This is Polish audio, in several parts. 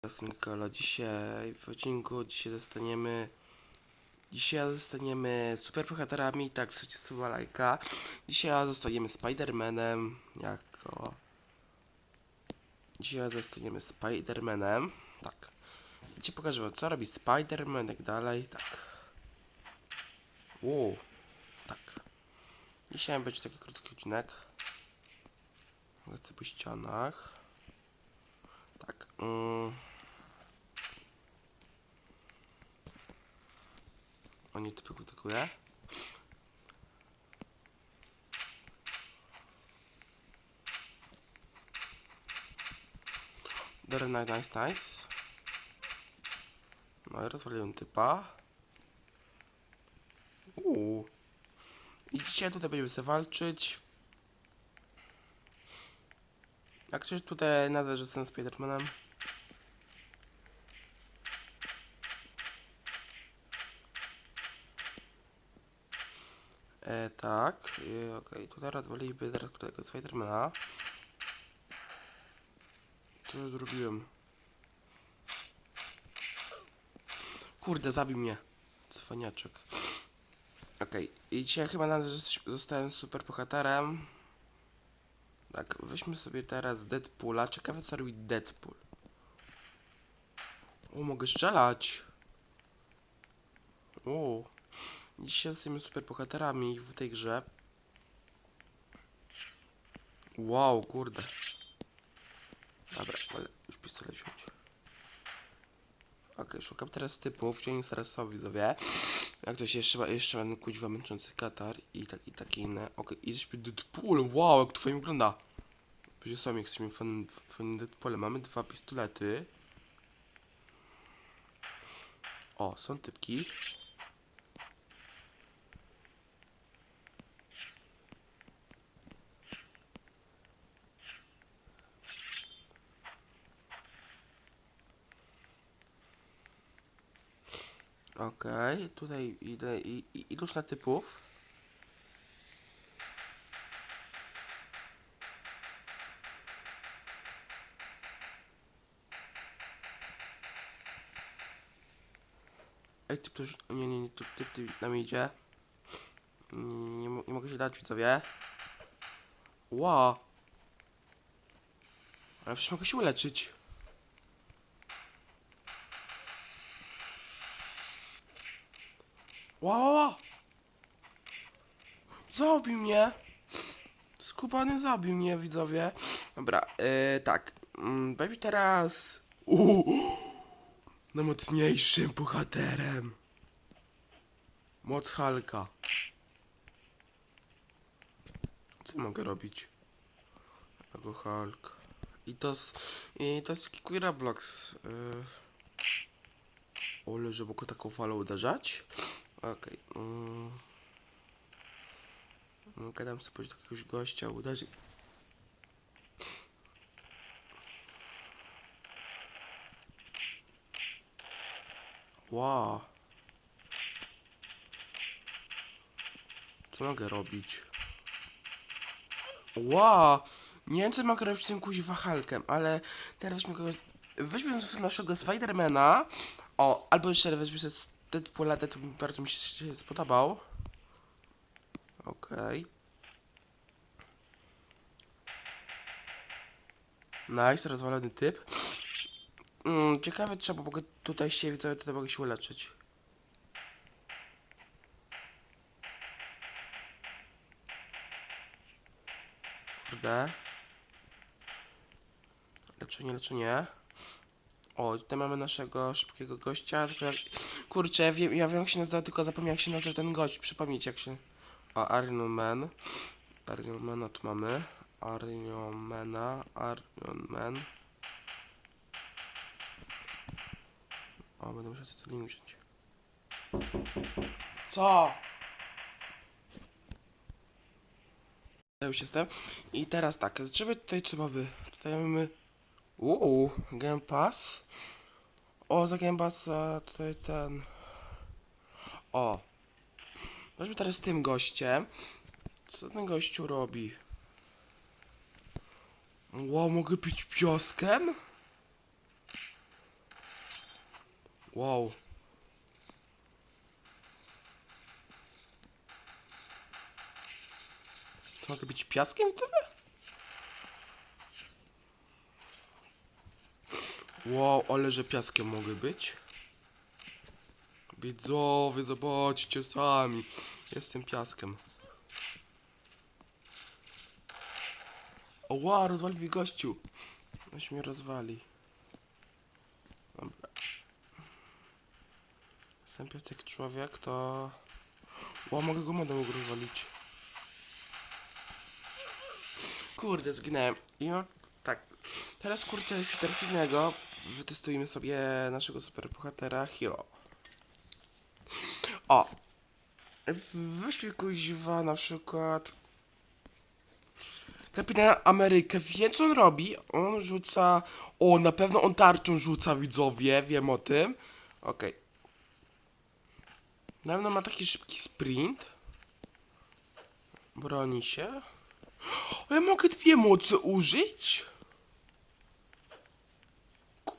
Teraz Nikola, dzisiaj w odcinku dzisiaj zostaniemy Dzisiaj zostaniemy superbohaterami, tak, 30 lajka. Dzisiaj zostaniemy Spidermanem jako... Dzisiaj zostaniemy Spidermanem, tak. I ci pokażę wam, co robi Spiderman, jak dalej, tak. Wow, tak. Dzisiaj będzie taki krótki odcinek. Lecę po ścianach. Tak. Mm. Typy krytykuje. Very nice, nice, nice. No i rozwaliłem typa. Uuu. I dzisiaj tutaj będziemy sobie walczyć. Jak coś tutaj nazwę, że jestem Spidermanem. E, tak, e, okej, tutaj rozwaliliby teraz tego Spidermana. Co zrobiłem? Kurde, zabił mnie. Cwaniaczek. Okej, i dzisiaj chyba na zostałem super bohaterem. Tak, weźmy sobie teraz Deadpoola. Ciekawe co robi Deadpool. O, mogę strzelać. O. Dzisiaj jesteśmy super bohaterami w tej grze. Wow, kurde. Dobra, ale już pistolet wziąć. Okej, szukam teraz typów, dzień stresowy widzowie. Jak to się jeszcze, jeszcze będę kuźwa męczący katar i tak i takie inne. Okej, i jesteśmy Deadpoolem, wow, jak to fajnie wygląda. Będzie sami jesteśmy fan, fan Deadpoolem. Mamy dwa pistolety. O, są typki. Okej, tutaj idę i, i iluż na typów. Ej, typ to już... Nie, nie, nie, typ, typ, typ nam idzie. Nie, nie, mo- nie mogę się dać, widzowie. Ła! Ale przecież mogę się uleczyć. Ła, ła, ła! Zabił mnie! Skubany zabił mnie, widzowie. Dobra, yy, tak. Mm, Baby teraz... Uuu, najmocniejszym bohaterem. Moc Halka. Co mogę robić? Jako Hulk. I to z... I to jest Kikura Blocks. Yy. Ole, że mogę taką falą uderzać? Okej. Mm. Mogę tam sobie do jakiegoś gościa, uderzyć. Wow. Co mogę robić? Wow. Nie wiem co mogę robić z tym kuźwa Hulkiem, ale teraz kogoś... Weźmy naszego Spidermana. O, albo jeszcze weźmy Deadpoola, Deadpool bardzo mi się, się spodobał. Okej. Nice, rozwalony typ. Mm, ciekawe, trzeba mogę tutaj się, widzę, tutaj mogę się uleczyć. Kurde. Leczenie, leczenie. O, tutaj mamy naszego szybkiego gościa. Tylko jak... Kurczę, ja wiem, ja wiem jak się nazywa, tylko zapomniałem jak się nazywa ten gość. Przypomnieć jak się... O, Iron Man. Tu mamy. Iron Mana. O, będę musiał sobie link wziąć. Co? Ja już jestem. I teraz tak, zobaczymy tutaj co mamy. Tutaj mamy... Uuu, Game Pass. O, za tutaj ten... O. Weźmy teraz z tym gościem. Co ten gościu robi? Wow, mogę pić pioskiem? Wow. To mogę być piaskiem widzowie? Wow, ale że piaskiem mogę być. Widzowie, zobaczcie sami. Jestem piaskiem. O, wow, rozwali mi gościu. Weź mnie rozwali. Dobra. Jestem piasek człowiek, to... Ło, mogę go modem rozwalić. Kurde, zginąłem. I tak. Teraz kurczę, teraz innego. Wytestujemy sobie naszego superbohatera Hero. O! Weźmy kuźwa na przykład... Kapitan Amerykę, wie co on robi? On rzuca... O, na pewno on tarczą rzuca, widzowie, wiem o tym. Okej. Na pewno ma taki szybki sprint. Broni się. O, ja mogę dwie mocy użyć?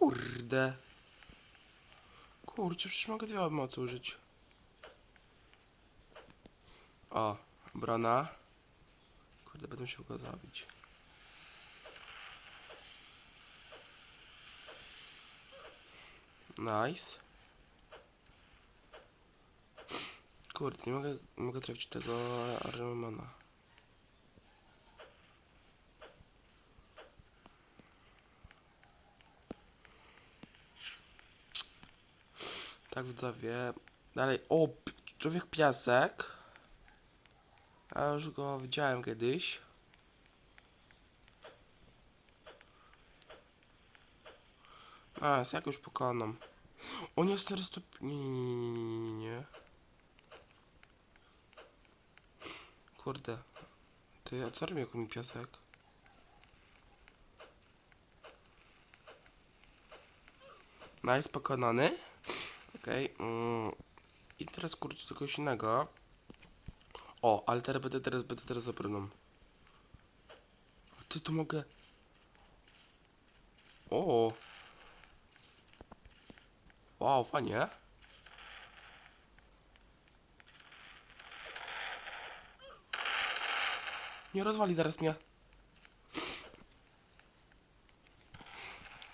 Kurde. Kurczę, przecież mogę dwie mocy użyć. O, brona. Kurde, będę musiał go zabić. Nice. Kurde, nie mogę, nie mogę trafić tego Armana. Tak widzowie. Dalej. O, człowiek piasek. Ja już go widziałem kiedyś. A, jak już pokonam. To... Nie, nie, nie, nie, nie, nie, nie, nie. Kurde. Ty, a co robi jako mi piasek? Nice, pokonany. Okej. mm. I teraz kurczę kogoś innego. O, ale teraz będę, teraz będę teraz. A ty tu mogę... O. Wow, fajnie. Nie rozwali zaraz mnie.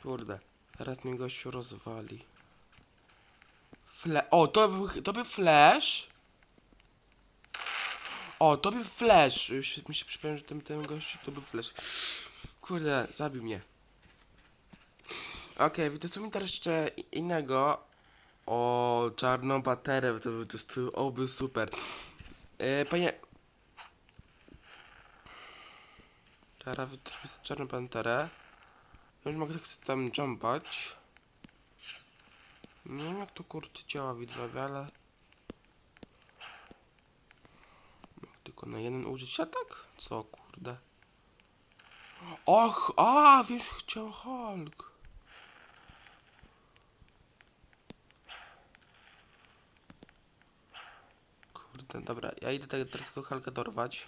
Kurde, teraz mnie gościu rozwali. Fle... O, to to był flash. O, to był flash. Już mi się przypomniał, że ten, ten gościu to był flash. Kurde, zabił mnie. Okej, okay, wytestujmy teraz jeszcze innego. O, czarną baterię to wytestuję. O, był super. E, panie... Teraz wytestuję czarną panterę. Już mogę tak tam jumpać. Nie wiem jak to kurczę działa widzowie, ale... Tylko na jeden użyć atak? Co kurde? Och, a wiesz, chciał Hulk. Kurde, dobra, ja idę teraz tego Hulka dorwać.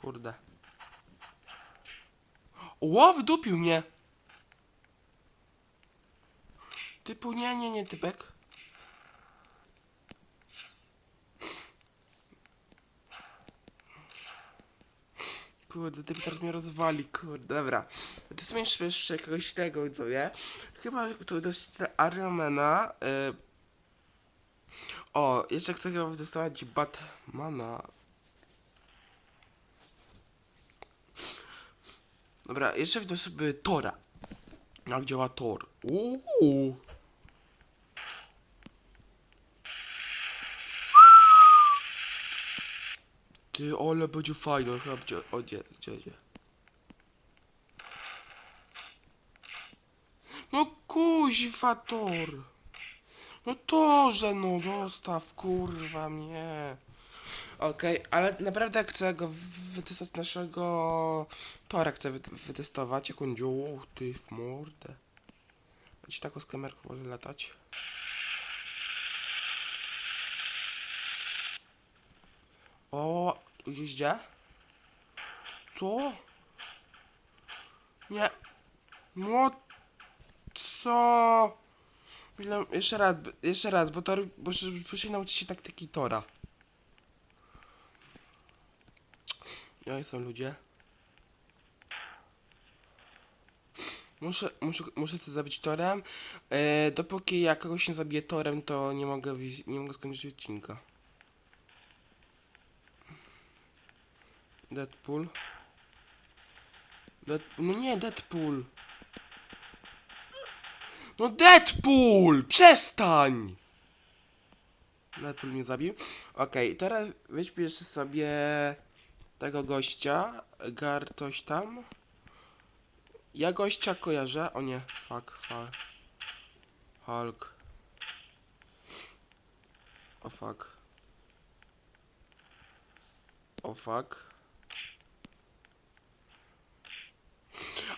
Kurde. Ło, wydupił mnie! Typu, nie, nie, nie, typek. Kurde, typ teraz mnie rozwali, kurde, dobra. To sobie jeszcze, kogoś tego, co wie? Chyba to dość Armena. Y... O, jeszcze chcę chyba dostawać Batmana. Dobra, jeszcze widzę sobie Tora. Jak działa Tor? Uuu. Ty, ale będzie fajno, chyba będzie... O nie, gdzie, gdzie? No kuźwa Tor. No Torze, no dostaw, kurwa mnie. Okej, ale naprawdę chcę go wytestować naszego Tora chcę wy wytestować, jak on ty w mordę. Będzie taką z wolę latać. O, gdzieś gdzie? Co? Nie. No co? Jeszcze raz, jeszcze raz, bo to, bo się, bo się taktyki Tora. Ja są ludzie. Muszę, muszę, muszę to zabić torem. E, dopóki ja kogoś nie zabiję torem, to nie mogę, nie mogę skończyć odcinka. Deadpool. Deadpool. No nie, Deadpool. No Deadpool! Przestań! Deadpool mnie zabił. Okej, teraz wyśpiesz sobie tego gościa. Gartoś tam. Ja gościa kojarzę. O nie, fuck, fuck. Hulk. O fuck. O fuck.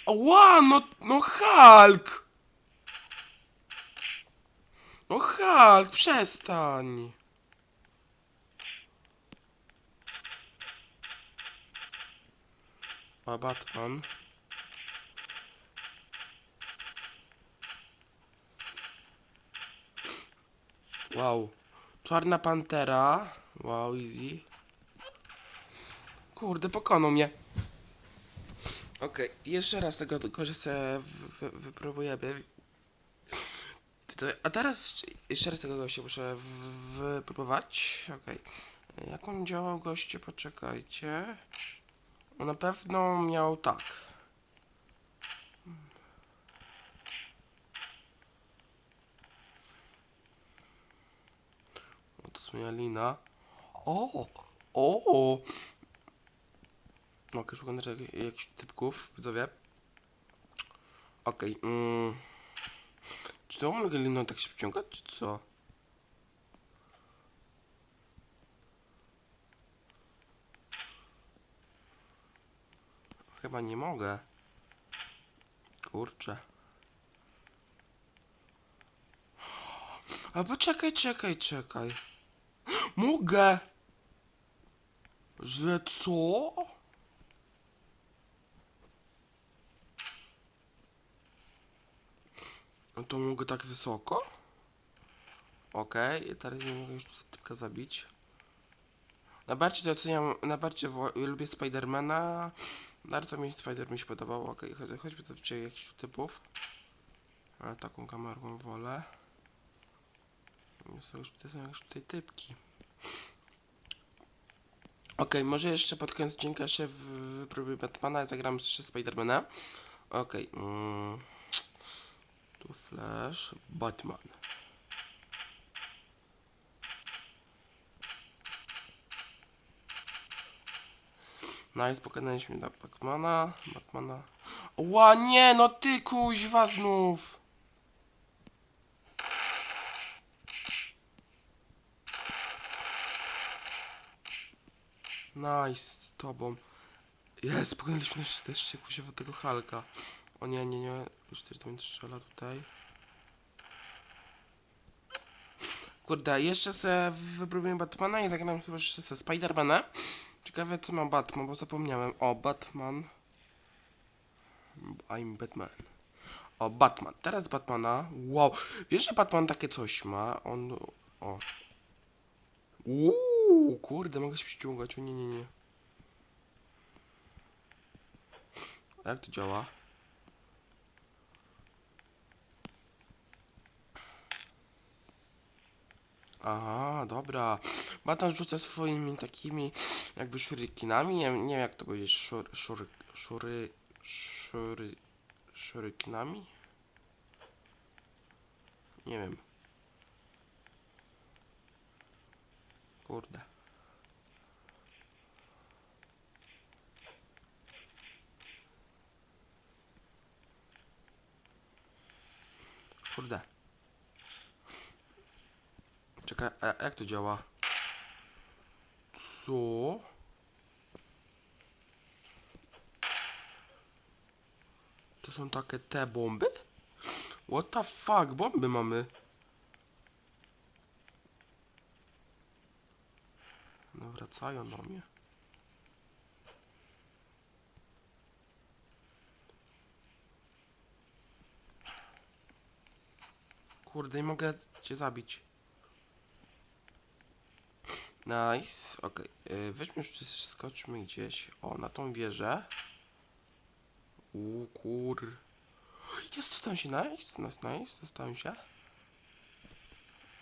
Ła, no, no Hulk! No Hulk, przestań. A Batman. Wow. Czarna Pantera. Wow, easy. Kurde, pokonał mnie. Okej, jeszcze raz tego gościa wy, wy, wypróbujemy. A teraz jeszcze- raz tego gościa muszę wypróbować. Okej. Jak on działał goście, poczekajcie. Na pewno miał tak. O, to jest moja lina. O! O! Okej, szukam też jak- jakichś typków, widzowie. Okej, mm. Czy to mogę liną tak się wciągać, czy co? Chyba nie mogę. Kurczę. A poczekaj, czekaj, czekaj. Mogę! Że co? No to mogę tak wysoko? Okej, teraz nie mogę już typka zabić. Najbardziej doceniam, najbardziej wo- lubię Spidermana. Bardzo mi Spider mi się podobał. Okej, chodź, chodźmy zobaczyć jakichś typów. Ale taką kamerą wolę. Są już tutaj, są już tutaj typki. Okej, może jeszcze pod koniec odcinka w- wypróbuję Batmana zagram jeszcze Spidermana. Okej. mm. Tu Flash, Batman. Nice, pokonaliśmy do Batmana, Batmana. Ła, nie, no ty kuźwa znów! Nice, z tobą. Jest, pokonaliśmy też, się kuźwa tego Halka. O nie, nie, nie, już też do mnie strzela tutaj. Kurde, jeszcze sobie wypróbuję Batmana i zagram chyba jeszcze Spidermana. Ciekawe co ma Batman, bo zapomniałem. O, Batman. I'm Batman. O, Batman. Teraz Batmana. Wow. Wiesz, że Batman takie coś ma? On... O. Uuu, kurde, mogę się przyciągać. O nie, nie, nie. Jak to działa? Aha, dobra. Batman rzuca swoimi takimi jakby szurykinami. Nie, nie wiem jak to powiedzieć. Szur, szury, szury, szury, szurykinami? Nie wiem. Kurde. Czekaj, a jak to działa? Co? To są takie te bomby? What the fuck, bomby mamy. No wracają do mnie. Kurde, nie mogę cię zabić. Nice. Okay. Weźmy już, skoczmy gdzieś. O, na tą wieżę. U kur... Jest, dostałem się, nice, nice, nice, dostałem się.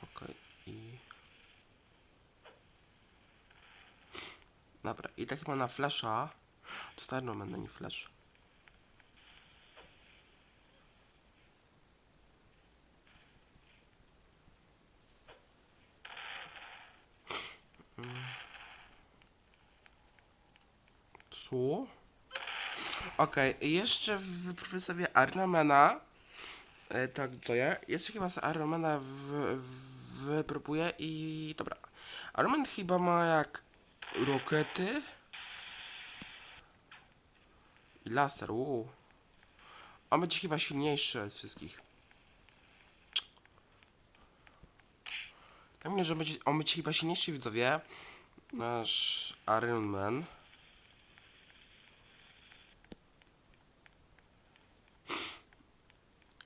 Okej, i... Dobra, i tak chyba na flasha. Dostałem moment na nie flash. Co? Okej, jeszcze wypróbuję sobie Arnamana. E, tak, to ja. Jeszcze chyba z Arnamana w, w, wypróbuję i... Dobra. Arman chyba ma jak... Rokety? I laser, uuu. On będzie chyba silniejszy od wszystkich. Tak mnie, że będzie, on będzie chyba silniejszy, widzowie. Nasz Iron Man.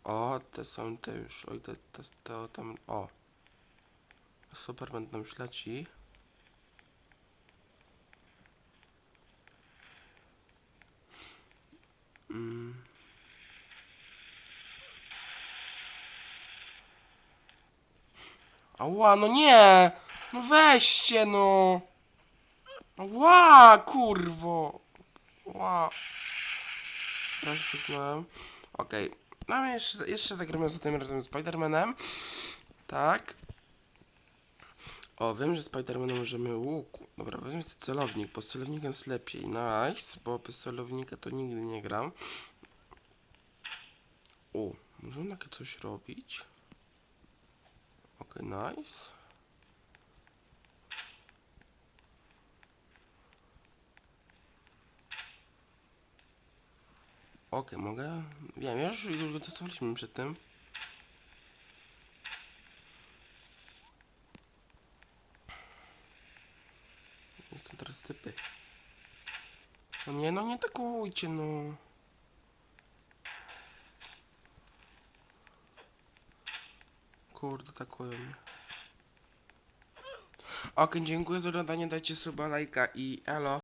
O, te są te już. Oj, te, te, to tam. O. Superman tam już leci. Mm. Ała, no nie! No weźcie, no! Ła, kurwo! Ła. Teraz przyknąłem. Okej. Mamy jeszcze, jeszcze zagramy z tym razem z Spidermanem. Tak. O, wiem, że Spidermanem możemy łuku. Dobra, weźmy sobie celownik, bo z celownikiem jest lepiej. Nice, bo bez celownika to nigdy nie gram. O, możemy takie coś robić. Okej, nice. Okej, mogę? Wiem, już, już go testowaliśmy przed tym. Jestem teraz typy. No nie, no nie atakujcie, no. Kurde, atakują mnie. Okej, dziękuję za oglądanie, dajcie suba, lajka i elo.